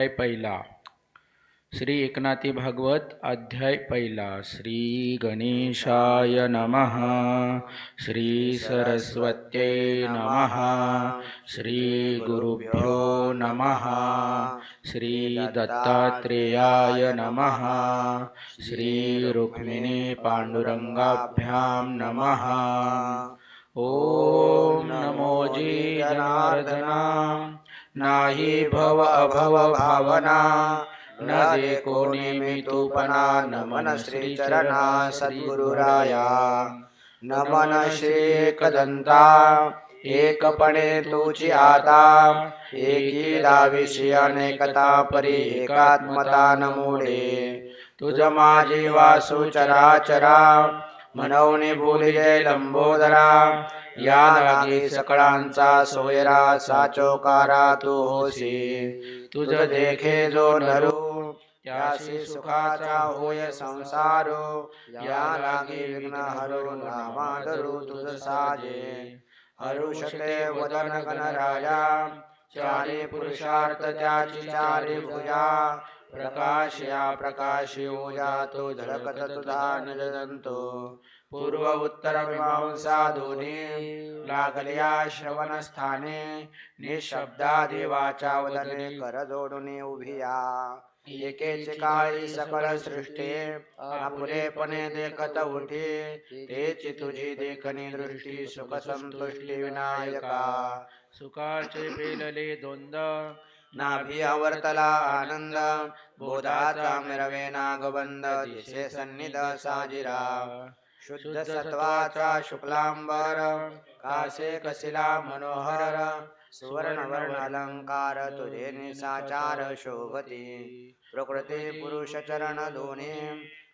अध्याय पहिला. श्री एकनाथी भागवत अध्याय पहिला. श्री गणेशाय नमः. श्री सरस्वत्यै नमः. श्री गुरुभ्यो नमः. श्री दत्तात्रेयाय नमः. श्री रुक्मिणी पांडुरंगाभ्यां नमः. ॐ नमो जी जनार्दना नाही भव अभव भावना न दे कोणी मी तूपना नमन श्री चरणा सद्गुरुराया। नमन श्री एकदंता एकपणे तुची आता एकी दाविषयी अनेकता परी एकात्मता नमोडे। तुझ माझी वासु चराचरा मनवणे बोलिले लंबोदरा या लागे सकळांचा सोयरा साचोकारा तू होसी तुझ देखे जो नरू त्याशी सुखाचा होय संसारो. या लागे विघ्न हरो नामाधरू तुझ साजे. हरुषते वदन गणराजा चारी पुरुषार्थ त्याची चारी भुजा. प्रकाश या प्रकाशी ओजा तो झळकत पूर्व उत्तर मीमांसा दोन्ही लागल्या श्रवण कर उभिया। एकेच काळी सकळ सृष्टी आपुलेपणे देखत उठी तेची तुझी देखणी दृष्टी सुख संतुष्टी विनायका। सुखाचे पेलले द्वंद नाभी आवर्तला आनंद बोधाचा मिरवे नागबंद दिसे सन्निध साजिरा शुद्ध सत्वाचा शुक्लांबर कासे कसिला मनोहर सुवर्ण वर्ण अलंकार तुझे निसाचार शोभती। प्रकृती पुरुष चरण दोन्ही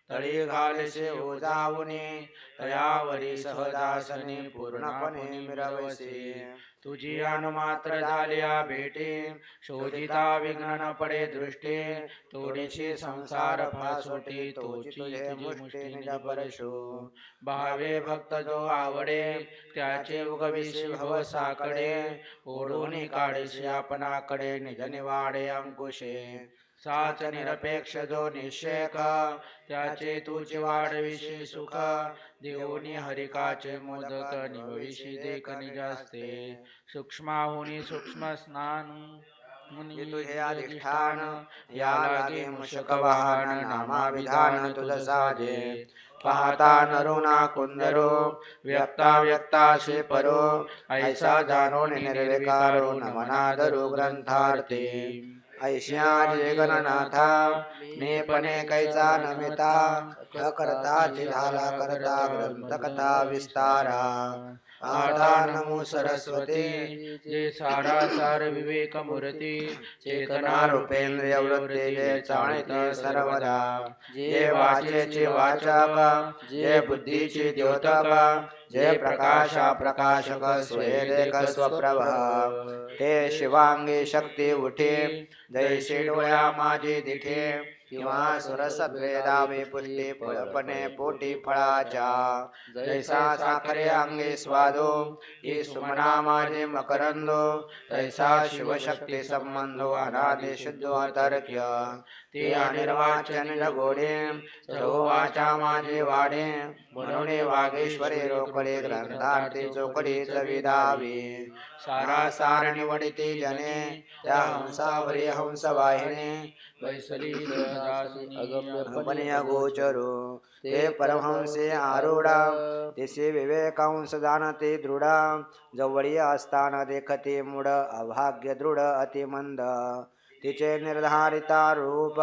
तळी घालसे ओजावणे तयावरी सहदासनी पूर्णपणे मिरवसे। तुझी अनुमात्र झाल्या भेटी शोधिता विघ्न न पडे दृष्टी थोडीशी संसार फासोटी परशो. भावे भक्त जो आवडे त्याचे उगविशी भव साकडे ओढून काढीशी आपणाकडे निज निवाडे अंकुशे. साच निरपेक्ष जो निषेक त्याचे तुझी वाढविशी सुख देऊनी हरिकाचे मोदक निवविशी देख निजास्ते. सूक्ष्माहुनी सूक्ष्म स्नान अधिष्ठान. या लागे मुशक वाहन नामाविधान तुझ साजे पाहता नरुणा कुंदरो व्यक्ता व्यक्ताशे परो. ऐसा जाणो निर्विकारो नमनादरो ग्रंथार्थे. जे गणनाथा नेपणे कैचा नमिता करता झाला करता ग्रंथ कथा विस्तारा. आधा नमो सरस्वती। जे सारा सार विवेक मूर्ती चेतना रूपेंद्रिय वृत्ती जे चाळित सर्वदा। जे वाचेचे वाचक जे बुद्धीचे द्योतक जे प्रकाशा प्रकाशक स्वयंदेक स्वप्रभ। ते शिवांगी शक्ती उठे जैसे डोळ्या माझे दिठे। किंवा सुरस सुरसद्वेदावे पुष्टी फळपणे पोटी फळाच्या। जैसा साखरे अंगे स्वादो ही सुमना माझे मकरंदो। तैसा शिवशक्ती संबंधो अनादि शुद्ध अतर्क्य ती अनिर्वाचन जगोडे वाचा माझे वाडे। म्हणून वागेश्वरी रोकडे ग्रंथार्थी चोकडी चविदावी। सारा सार निवडिते जने त्या हंसावरी हंस वाहिने वैसली अगम्य गोचरो ते परमहंसे आरूढा तेसे विवेकांश जाणते दृढा जवळी असताना देखते मूढ अभाग्य दृढ अतिमंद. तिचे निर्धारिता रूप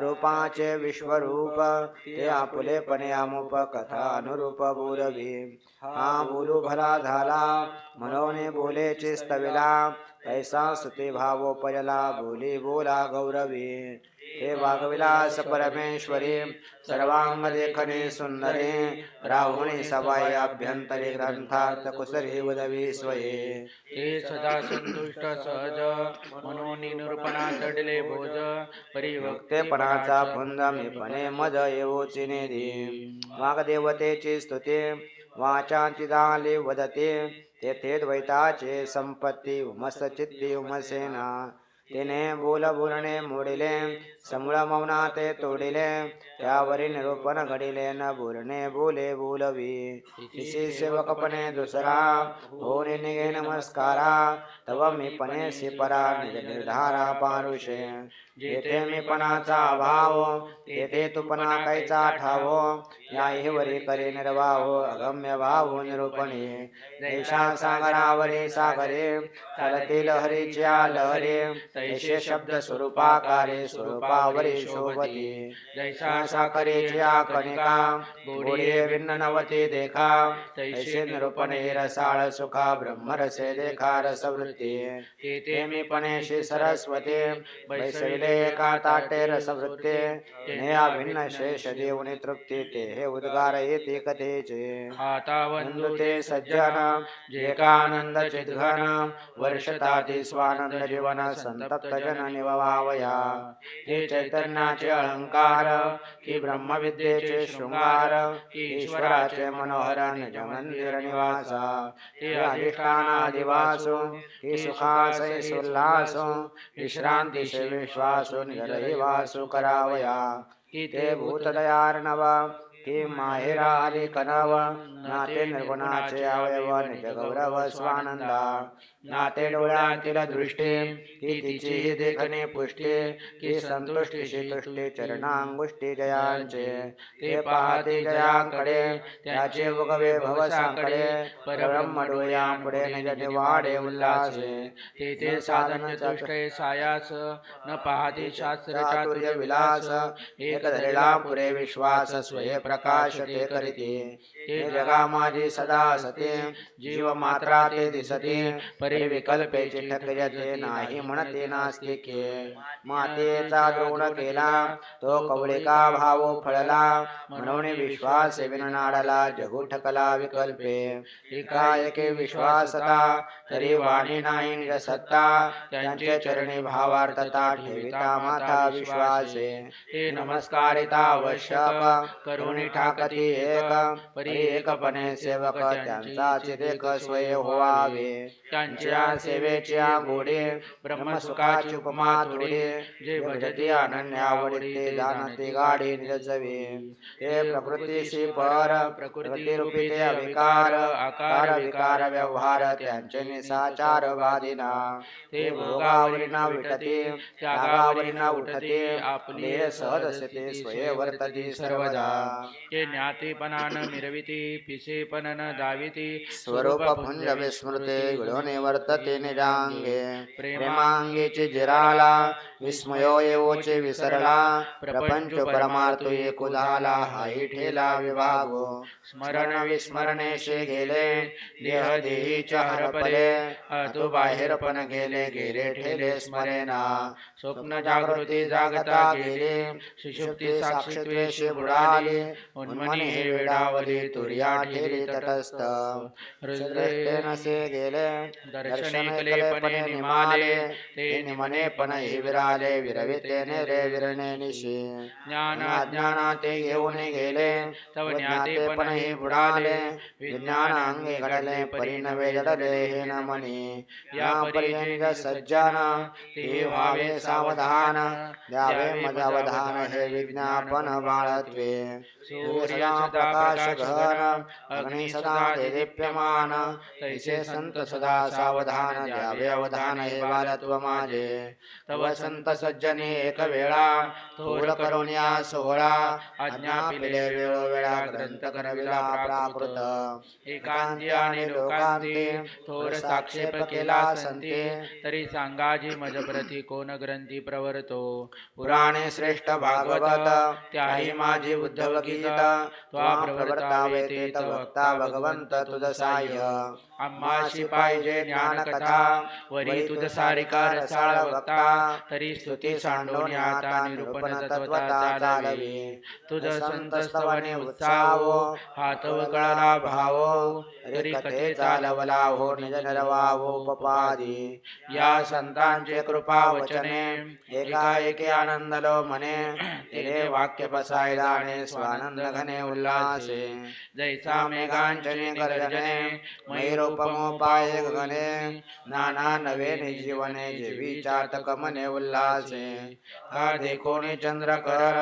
रूपाचे विश्वरूप ते आपुलेपणे अमुप कथा अनुरूप बोलवी. हा बोलू भला झाला मनोने बोलेचे स्तविला ऐसा सुते भावोपजला बोली बोला गौरवी। हे वागविलास परमेश्वरी सर्वांग लेखने सुंदरे राहुणी सवाय अभ्यंतरे ग्रंथार्थ कुसरी वदवी स्वये। ते सदा संतुष्ट सहज म्हणून निरूपणा चढले भोज परिवक्तेपणाचा फुंद मीपणे मज येवोची निधी वागदेवतेची स्तुती वाचांची झाले वदते तेथे द्वैताचे संपत्ती उमस चित्ती उमसेना. तिने बोल बोलणे मोडिले. समूळ मौना ते तोडिले त्यावरी निरूपण घडिले न बोलणे बोले बोलवी. तिसी सेवकपणे दुसरा होणे निघे नमस्कारा तव मी पणे परा निज निर्धारा पारुषे. जेथे मी पणाचा अभाव तेथे तुपणा कायचा ठावो. याही वरी करी निर्वाहो अगम्य भाव निरूपणे. देशा सागरावरी सागरे चलतील हरीच्या लहरे. तैसे शब्द स्वरूपाकारे स्वरूपावरी शोभती। जैसा साखरेच्या कणिका गोडे भिन्न नवते देखा। तैसे निरूपणे रसाळ सुखा ब्रह्मरसे देखा रसवृत्ती। तेथे मी पणेशी सरस्वती बैसविले एका ताटे रसवृत्ते। नेहा भिन्न शेष देवनी तृप्ती। ते हे उद्गार येते कथेचे। आता वंदु वंदू ते सज्जन जे कानंद चिद्घन वर्षताती स्वानंद जीवन संतप्त जन निववावया हे चैतन्याचे अलंकार की ब्रह्मविद्येचे शृंगार की ईश्वराचे मनोहर निज मंदिर निवासा हे अधिष्ठानादिवासो की सुखासै उल्हासो विश्रांतीशे विश्वासो निरहिवासु करावया की ते भूतदयार्णवा की माहेरा आली कनव नाते निर्गुणाचे अवयव निज गौरव स्वानंदा। नाते डोळ्यांतील दृष्टी की तिचीही देखणे पुष्टी की संतुष्टी तुष्टी चरणांगुष्टी जयांचे। ते पाहते जयांकडे त्याचे उगवे भवसाकडे परब्रह्म डोळ्यांपुढे निज निवाडे उल्हासे तेथे साधन चष्टे सायास न पाहते शास्त्र चातुर्य विलास। एक धरिला पुरे विश्वास स्वये प्रकाश ते करीते हे जगा माझी सदा सते जीव मात्रा ते दिसते परी विकल्पे चिठक यते नाही म्हणते नास्ते के मातेचा द्रोण केला तो कवळिका भाव फळला म्हणून विश्वास विननाडला जगू ठकला विकल्पे. एकाएके विश्वासता तरी वाणी नाही सत्ता त्यांचे चरणी भावार्थता ठेविता माता विश्वासे. हे नमस्कारिता आवश्यक करुणी ठाकती एक परी एकपणे सेवक त्यांचा देख स्वय होवावे त्यांच्या सेवेच्या गोडे ब्रह्मसुखाची उपमा थोडी जे भजती अनन्यावडते जाणते गाडी निरजवे. ते प्रकृतीशी पर प्रकृती रूपी ते अविकार आकार विकार व्यवहार त्यांचे निसाचार वादिना ते भोगावरीना विटते त्यागावरीना उठते आपले सहज ते स्वये वर्तती सर्वदा. ते ज्ञातीपणान मिरविती पिसेपण न दाविती स्वरूप पुंज विस्मृते गुणोने वर्तते निजांगे प्रेमांगेचे जिराला विस्मयो येवोचे विसरला. प्रपंच परमार्थ एकु झाला हाही ठेला विभागो. स्मरण विस्मरणेशे गेले देह देहीच्या हरपले अतु बाहेरपण गेले गेले ठेले स्मरेना. स्वप्न जागृती जागता गेले सुषुप्ती साक्षित्वेशे बुडाले. उन्मनी हे वेडावली तुर्या ठेली तटस्थ नसे गेले दर्शन ऐकलेपणे निमाले ते निमने पण विराले विरवितेने रे विरणे निशी. ज्ञान ज्ञाना ते घेऊन गेले तव ज्ञाते पण हे बुडाले विज्ञान अंगे घडले परिणवे जडले हे न या पर्यंत सज्जन ते व्हावे सावधान द्यावे मजावधान हे विज्ञापन बाळत्वे. सूर्या सदा प्रकाश घन अग्नि सदा देदीप्यमान तैसे संत सदा सावधान द्यावे अवधान हे बालत्व माझे तव संत सज्जने एक वेळा थोर करून या सोहळा आज्ञा पिले वेळोवेळा ग्रंथ करविला प्राकृत। एकांती आणि लोकांती थोर साक्षेप केला संते तरी सांगाजी मज प्रती कोण ग्रंथी प्रवर्तो। पुराणे श्रेष्ठ भागवत त्याही माझी उद्धव गीता त्वा वक्ता भगवंत तुझ पाहिजे ज्ञान कथा वरी तुझ सारिका रसाळ वक्ता। तरी स्तुती सांडून आता निरूपण तत्वता चालवी। तुझ संत स्तवने उत्साहो हातव कळला भावो। तरी कथे चालवला हो निज नरवावो पपादी या संतांचे कृपा वचने। एका एके आनंदलो मने। तिने वाक्य पसायदाणे स्वान आनंद घने उल्लासे। जैसा मेघांचने गर्जने मैरोपमोपाय गगने नाना नवे जीवने जेवी चातक मने उल्लासे। का देखोनी चंद्र कर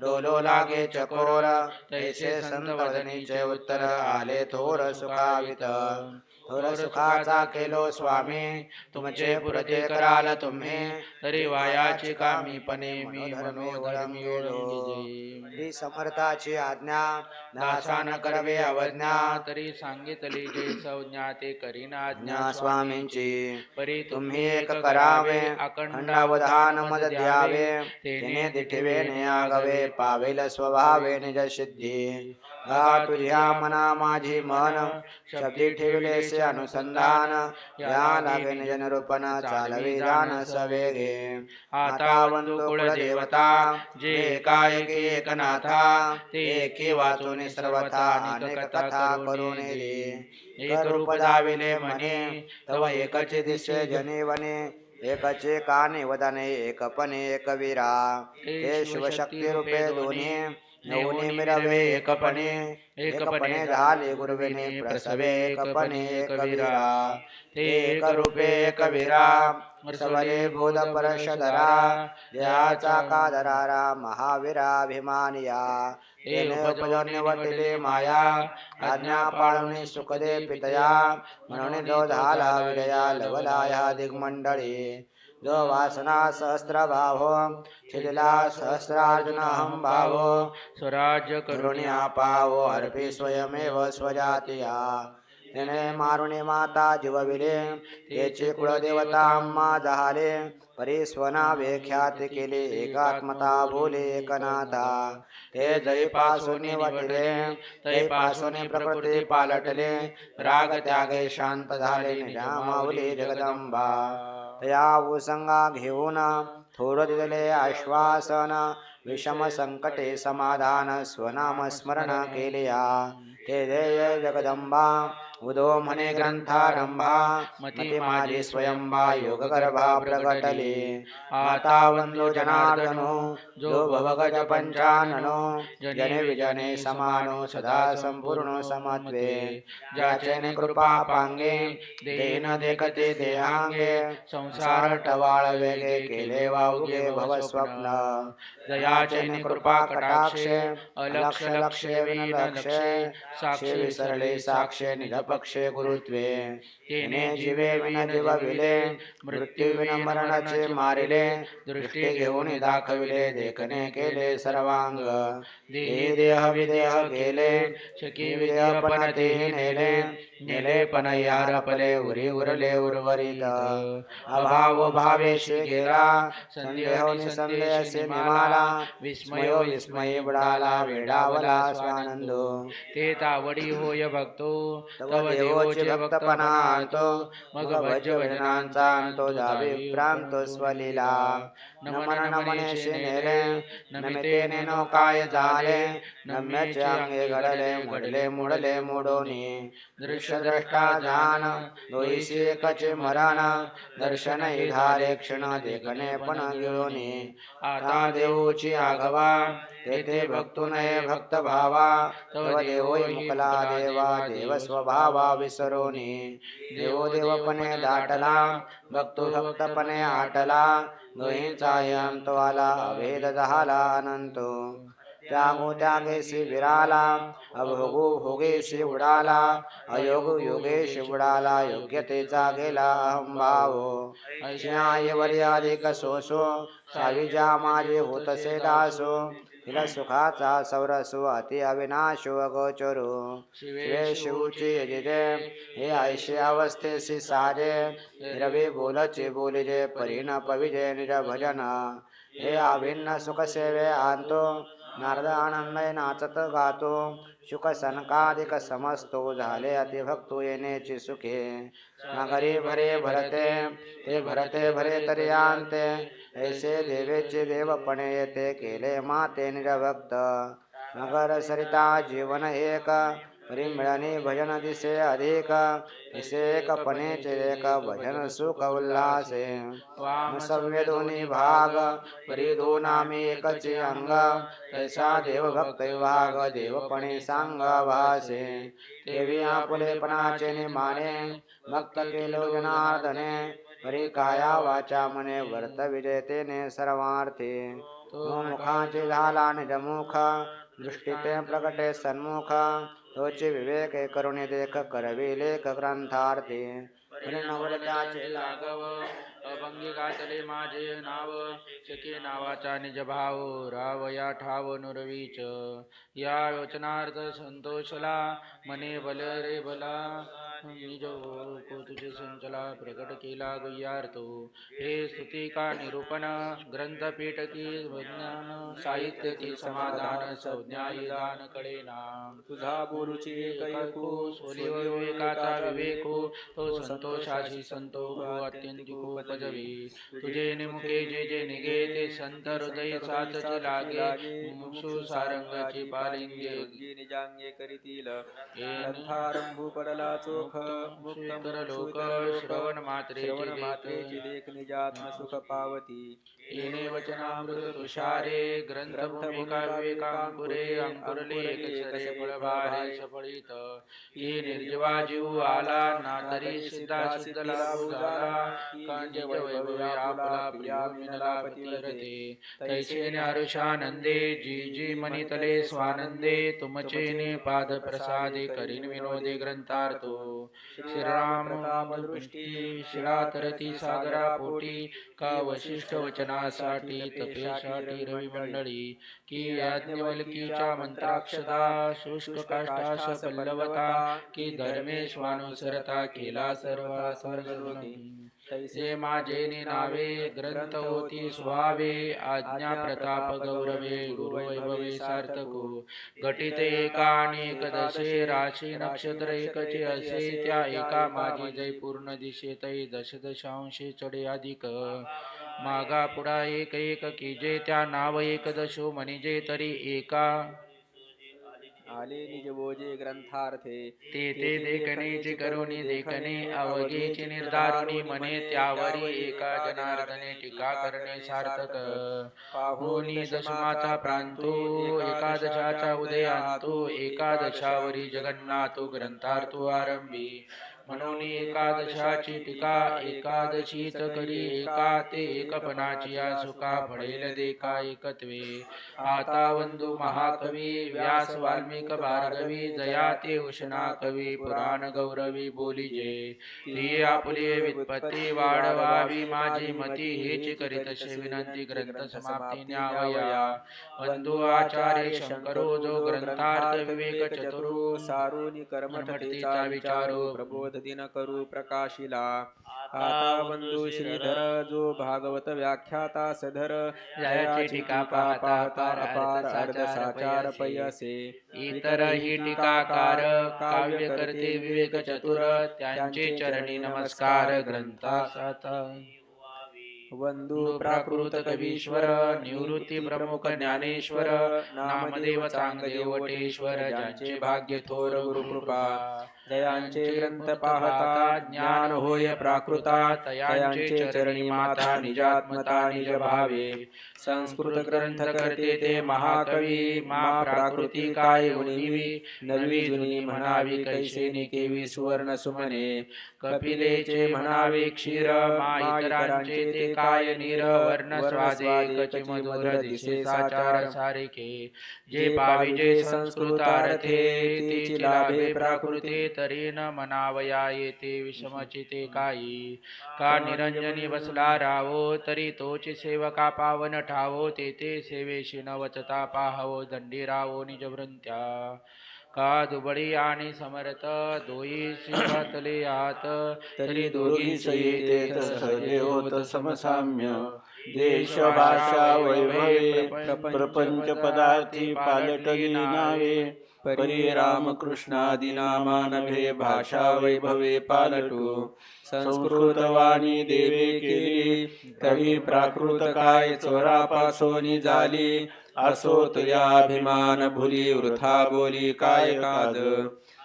डोलो लागे चकोर तैसे संत वदनीचे उत्तर आले थोर सुखावित। सुखाचा केलो स्वामी तुमचे पुरते कराल तुम्ही तरी वायाची कामीपणे मी मनोधर्मी समर्थाची आज्ञा दासान करवे अवज्ञा तरी सांगितली जे संज्ञा ते करीना आज्ञा स्वामींची. परी तुम्ही एक करावे अखंडावधान मद द्यावे तिने दिठवे आगवे पावेल स्वभावे निज सिद्धी. तुझ्या मना माझी मन. शब्दी ठेवलेसे अनुसंधान. या लागेन निज चालवी चालवे जान सवेगे. आता वंदू कुळ देवता जे एकाएकी एकनाथा. ते एकी वाचून सर्वथा अनेक कथा करून एक रूप दाविले म्हणे. तव एकचे दिसे जने वने. एकचे काने वदने एकपणे एकवीरा हे शिवशक्ती रूपे दोन्ही. नवनी मिरवे एकपणे एकपणे झाले गुरुविने प्रसवे एकपणे एकवीरा. ते एक रूपे एकवीरा. सवले बोध परशधरा देहाचा का धरारा महावीराभिमानिया वटिले माया. आज्ञा पाळणे सुखदे पितया. म्हणून जो झाला विडया लवलाया दिग्मंडळी. जो वासना सहस्र भाव छिदिला सहस्रार्जुन अहम स्वराज्य करुण्या पावो स्वयमेव स्वजातिया। तिने मारुणी माता जीवविले तेचे कुळदेवता अम्मा जहाले परीस्वना व्याख्यात केले एकात्मता बोले एकनाथा। ते जयपासून वटले तै प्रकृती पालटले राग त्यागे शांत झाले निजामावली जगदंबा। या उसंगा घेऊन थोर दिले आश्वासन विषम संकटे समाधान स्वनाम स्मरण केलिया. ते जय जगदंबा उदो म्हणे ग्रंथारंभा मती माझी स्वयंबा योग गर्भा आता वंदो जनार्दनो जो भवगज पंचाननो जने विजने समानो सदा संपूर्ण समत्वे। ज्याचे कृपा पांगे देन देखते देहांगे संसार टवाळ वेगे केले वावगे भव स्वप्न जयाचे कृपा कटाक्षे अलक्ष लक्षे विनलक्षे साक्षे साक्षी विसरले साक्षे निधपक्षे गुरुत्वे तिने जीवे विन जीव विले मृत्यू विन मरणाचे मारिले दृष्टी घेऊन दाखविले देखणे केले सर्वांग. देही देह विदेह गेले शकी विदेह पण नेले नेले पण यारपले उरी उरले उर्वरित अभाव भावेशी गेला संदेह निसंदेहसे निमाला विस्मयो विस्मये बुडाला वेडावला स्वानंदो ते तावडी होय भक्तो तव देवोचे भक्तपणा आणतो मग वचनांचा आणतो जावे प्रांतो स्वलीला नमन नमनेशी नेले नमितेने नो काय झाले नम्याचे अंगे घडले घडले मुडले मोडोनी दृश्य द्रष्टा जान दोईशी एकचे दर्शन ही धारे क्षण देखणे पण गिळोनी। आता देऊची आघवा तेथे भक्तुनये भक्त भावा तव देवोय मुकला देवा देव स्वभावा विसरोनी। देवो देवपणे दाटला भक्तो भक्तपणे आटला दोहींचा अंतो आला अभेद झाला अनंतो। त्यागो त्यागेशी विराला अभोगो भोगेशी उडाला अयोग योगेश उडाला योग्यतेचा गेला अहंभाव। ऐश्याय वर्याधिक सोसो साविजा माझे होतसे दासो तिला सुखाचा सौरसो अति अविनाशो अगोचरो शिवे शिवची यजिरे हे ऐशी अवस्थेसी सारे रवी बोलचे बोलिजे परिण पविजे निर भजन हे अभिन्न सुख सेवे आणतो नारद आनंदय नाचत गातो शुक सनकाधिक समस्तो झाले अतिभक्तो येण्याची सुखे. नगरी भरे भरते ते भरते भरे तरी आणते. ऐसे देवेचे देवपणे येते केले माते निरभक्त. नगर सरिता जीवन एक परी मिळणी भजन दिसे अधिक दिसे एकपणेचे एक भजन सुख उल्हासे दोन्ही भाग परी आम्ही एकचे अंग। तैसा देव भक्त विभाग देवपणे सांग भासे। देवी आपुलेपणाचे निमाने भक्त केलो जनार्दने। परी काया वाचा मने वर्त विजयतेने सर्वार्थी। तो मुखाचे झाला निजमुख दृष्टीते प्रकटे सन्मुख। तोचे विवेक करुणी देख करवी लेख ग्रंथार्थी। परिणवल त्याचे लाघव अभंगी गातले माझे नाव शके नावाचा निज भाव राव या ठाव नुरवीच. या वचनार्थ संतोषला मने बल रे बला. निज तुझे संचला प्रकट केला गुह्यार्थ हे स्तुती का निरूपण ग्रंथपीठ की विज्ञान साहित्य की समाधान संज्ञा दान कळेना तुझा बोलूची एक ऐकू सोली व विवेकाचा विवेको तो संतोषाशी संतोष अत्यंतिको उपजवी। तुझे निमुखे जे जे निघे ते संत हृदय साचचे लागे। मुमुक्षु सारंगाची पालिंगे निजांगे करीतील। ग्रंथारंभू पडला चोख। मुक्त लोक श्रवण श्रवण मात्रेची देख देख निजात्म सुख पावती। येणे वचनामृत तुषारे। ग्रंथ भूमिका विवेकांकुरे। अंकुरले एकसरे फळभारे सफळित। ये निर्जीवा जीव आला। ना तरी सिद्धा सिद्धला झाला ेन अरुषानन्दे जी जी मणितले स्वानन्दे तुमचेने पादप्रसादे करिन् विनोदे ग्रन्थार्थो श्रीराम दृष्टी शिळा तरती सागरा पोटी का वशिष्ठ वचनासाठी तपेसाठी रवी मंडळी की याज्ञवल्कीच्या मंत्राक्षता शुष्क काष्टाश पल्लवता की धर्मेश्वानुसरता केला सर्व सर्वोनी तैसे माझे नावे ग्रंथ होती स्वावे आज्ञा प्रताप गौरवे गुरुवैभवे सार्थको. घटित एका आणि एकदशे राशी नक्षत्र एकचे असे त्या एका माझी जय पूर्ण दश दशांशे चढे अधिक मागा पुढा एक एक की जे त्या नाव एकदशो म्हणजे तरी एका आले निज बोजे ग्रंथार्थे ते ते देखणेचे करुणी देखणे अवघेचे निर्धारुणी म्हणे त्यावरी एका जनार्दने टीका करणे सार्थक पाहुनी दशमाचा प्रांतो एकादशाचा उदयांतो एकादशावरी जगन्नाथो ग्रंथार्थो आरंभी. म्हणून एकादशाची टीका एकादशीच करी एका ते एकपणाची या सुका फळेल देखा एकत्वे। आता बंधू महाकवी व्यास वाल्मिक भार्गवी जया ते उष्णा कवी पुराण गौरवी बोलिजे ती आपली वित्पत्ती वाढवावी माझी मती हेच करीतसे विनंती ग्रंथ समाप्ती न्यावया। बंधू आचार्य शंकरो जो ग्रंथार्थ विवेक चतुरू सारुनी कर्मठतेचा विचारो प्रबोध दिन करू प्रकाशिला। आता बंधू श्रीधर जो भागवत व्याख्याता सधर जयाची टीका पाहता अपार अर्ध साचार पयसे. इतर ही टीकाकार काव्य करते विवेक चतुर त्यांचे चरणी नमस्कार ग्रंथात. वंदू प्राकृत कवीश्वर निवृत्ती प्रमुख ज्ञानेश्वर नामदेव चांगदेव वटेश्वर ज्यांचे भाग्य थोर गुरुकृपा. दयांचे ग्रंथ पाहता ज्ञान होय प्राकृता तयांचे चरणी माता निजात्मता निज भावे संस्कृत ग्रंथ करते ते महाकवी मा प्राकृती काय उणीवी? नवी जुनी म्हणावी कैसे निकेवी सुवर्ण सुमने? कपिलेचे म्हणावे क्षीर मा इतरांचे ते काय नीर? वर्ण स्वादे कची मधुर दिसे साचार सारिके? जे पाविजे संस्कृत अर्थे तेची लाभे प्राकृते तरी न मनावया येते विषमचिते काही का निरंजनी बसला रावो तरी तोची सेवका पावन ठावो तेथे सेवेशी न वचता पाहावो दंडी रावो निज भृंत्या का दुबळी आणि समर्थ दोई शिवातले आत तरी दोघी येते सहजे होत समसाम्य। देश भाषा वैभवे प्रपंच पदार्थी पालटली नावे। परी रामकृष्णादी नामा नभे भाषा वैभवे पालटू। संस्कृत वाणी देवे केली तरी प्राकृत काय चोरापासोनी झाली असो तुया अभिमान भुली वृथा बोली काय काज।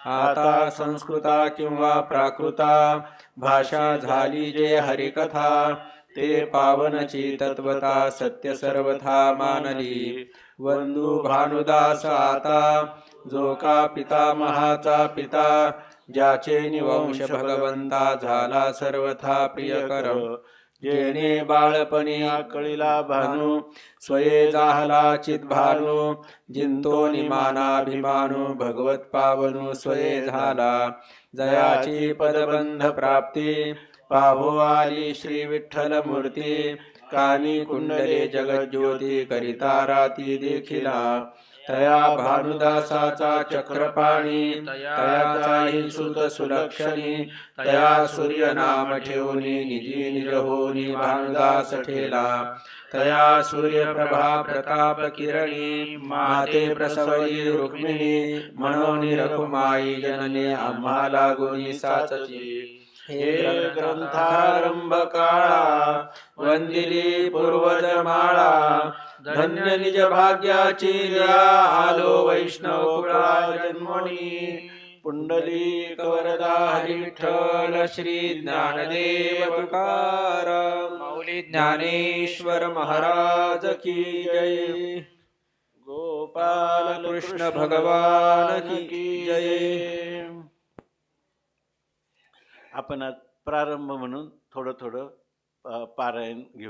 आता संस्कृता किंवा प्राकृता भाषा झाली जे हरिकथा। ते पावनची तत्वता सत्य सर्वथा मानली. वंदू भानुदास आता जो का पिता महाचा पिता ज्याचे निवंश भगवंता झाला सर्वथा प्रियकर. जेणे बाळपणी आकळीला भानू स्वये जाहला चित भानू जिंतो निमानाभिमानू भगवत पावनू स्वये झाला. जयाची पदबंध प्राप्ती पाहो श्री विठ्ठल मूर्ती कानी कुंडले जगज्योती करिता राती देखिला. तया भानुदासाचा चक्रपाणी तयाचाही सुत सुलक्षणी तया सूर्य नाम ठेवणी निजी निज होनी भानुदास ठेला. तया सूर्यप्रभा प्रताप किरणी माते प्रसवली रुक्मिणी मनोनी रघुमाई जनने आम्हाला गुणी साचची. हे ग्रंथारंभ काळा वंदिली पूर्वज माळा धन्य निज भाग्याची आलो वैष्णव कुळा जन्मणी पुंडली वरदा हरी विठ्ठल श्री ज्ञानदेव तुकाराम माऊली ज्ञानेश्वर महाराज की जय. गोपाल कृष्ण भगवान की जय. आपण आज प्रारंभ म्हणून थोडं थोडं पारायण घेऊ.